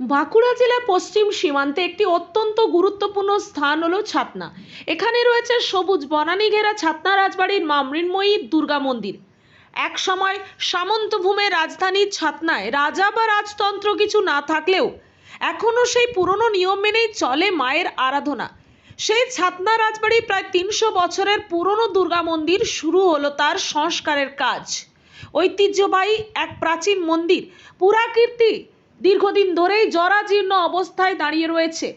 বাঁকুড়া জেলার পশ্চিম সীমান্তে একটি অত্যন্ত গুরুত্বপূর্ণ স্থান হলো ছাতনা। এখানে রয়েছে সবুজ বনানী ঘেরা ছাতনা রাজবাড়ির মা মৃন্ময়ী দুর্গা মন্দির। এক সময় সামন্তভূমের রাজধানী ছাতনায় রাজা বা রাজতন্ত্র কিছু না থাকলেও এখনও সেই পুরনো নিয়ম মেনেই চলে মায়ের আরাধনা। সেই ছাতনা রাজবাড়ি প্রায় তিনশো বছরের পুরনো দুর্গা মন্দির শুরু হলো তার সংস্কারের কাজ। ঐতিহ্যবাহী এক প্রাচীন মন্দির, পুরাকীর্তি দীর্ঘদিন ধরেই জরাজীর্ণ অবস্থায় দাঁড়িয়ে রয়েছে।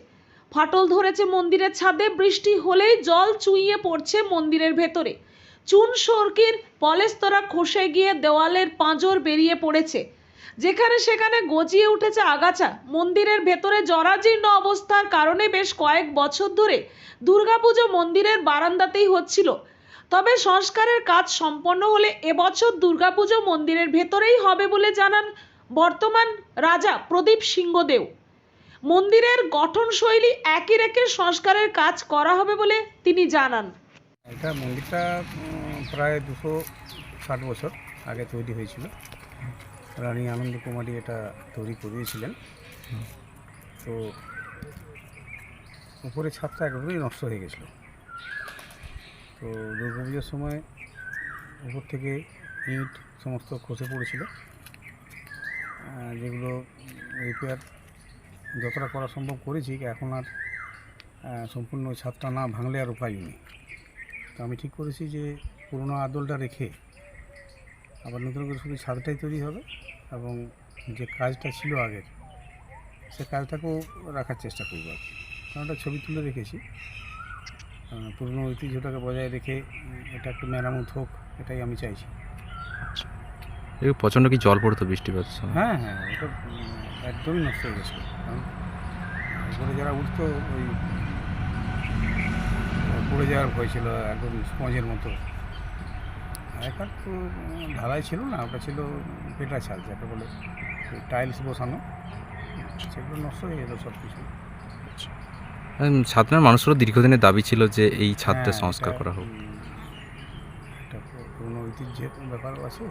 ফাটল ধরেছে মন্দিরের ছাদে, বৃষ্টি হলেই জল চুইয়ে পড়ছে মন্দিরের ভেতরে। চুন সরকির পলেস্তরা খসে গিয়ে দেওয়ালের পাঁজর বেরিয়ে পড়েছে। যেখানে সেখানে গজিয়ে উঠেছে আগাছা। মন্দিরের ভেতরে জরাজীর্ণ অবস্থার কারণে বেশ কয়েক বছর ধরে দুর্গাপুজো মন্দিরের বারান্দাতেই হচ্ছিল। তবে সংস্কারের কাজ সম্পন্ন হলে এবছর দুর্গাপুজো মন্দিরের ভেতরেই হবে বলে জানান বর্তমান রাজা প্রদীপ সিংহদেও। মন্দিরের গঠনশৈলী একই রেখে সংস্কারের কাজ করা হবে বলে তিনি জানান। এটা মন্দিরটা প্রায় দুশো ষাট বছর আগে তৈরি হয়েছিল। রানী আনন্দ কুমারী এটা তৈরি করিয়েছিলেন। তো উপরে ছাদটা একেবারেই নষ্ট হয়ে গেছিল। তো দুর্গা পুজোর সময় উপর থেকে ইট সমস্ত খসে পড়েছিল। যেগুলো রিপেয়ার যতটা করা সম্ভব করেছি, এখন আর সম্পূর্ণ ছাদটা না ভাঙলে আর উপায় নেই। তো আমি ঠিক করেছি যে পুরোনো আদলটা রেখে আবার নতুন করে শুধু ছাদটাই তৈরি হবে এবং যে কাজটা ছিল আগের, সে কাজটাকেও রাখার চেষ্টা করব আর। কারণ ওটা ছবি তুলে রেখেছি। পুরনো ঐতিহ্যটাকে বজায় রেখে এটা একটু মেরামত হোক, এটাই আমি চাইছি। প্রচণ্ড কি জল পড়তো বৃষ্টিপাতের সময়? হ্যাঁ হ্যাঁ ওটা একদমই নষ্ট হয়ে কারণ উপরে যারা উঠতো ওই পড়ে যাওয়ার ভয় ছিল একদম স্পঞ্জের মতো। একার তো ঢালাই ছিল না ওটা ছিল পেটা ছাল যাকে বলে টাইলস বসানো। সেগুলো নষ্ট হয়ে গেলো সব কিছু উম, ছাতনার মানুষেরও দীর্ঘদিনের দাবি ছিল যে এই ছাদটা হ্যাঁ, সংস্কার করা হোক। একটা পুরনো ঐতিহ্যের ব্যাপারও আছে।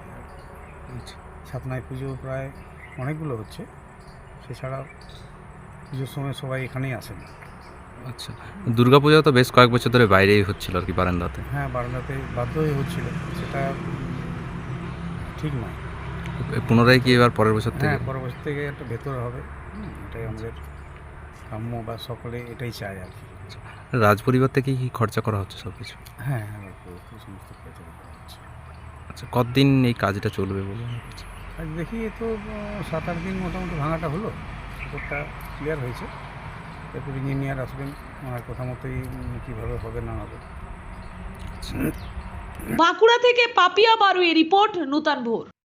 ছাতনায় পুজো প্রায় অনেকগুলো হচ্ছে। সেছাড়া পুজোর সময় সবাই এখানেই আসেন। আচ্ছা। দুর্গাপূজা তো বেশ কয়েক বছর ধরে বাইরেই হচ্ছিল আর কি বারান্দাতে। হ্যাঁ বারান্দাতে বাধ্য হয়ে হচ্ছিল। সেটা ঠিক নয়। পুনরায় কি এবার পরের বছর থেকে? হ্যাঁ বছর থেকে একটা ভেতর হবে। এটাই আমাদের কাম্য বা সকলে এটাই চায় আর কি। রাজ পরিবার থেকে কি খরচা করা হচ্ছে সব কিছু হ্যাঁ হ্যাঁ সমস্ত খরচা করা হচ্ছে। আচ্ছা কতদিন এই কাজটা চলবে বলে মনে করছে? আজ দেখি এ তো আহ, সাত আট দিন মোটামুটি ভাঙাটা হলো সেটা ক্লিয়ার হয়েছে। এরপর ইঞ্জিনিয়ার আসবেন ওনার কথা মতোই উম, কীভাবে হবে না হবে। বাঁকুড়া থেকে পাপিয়া বারুই রিপোর্ট নূতন ভোর।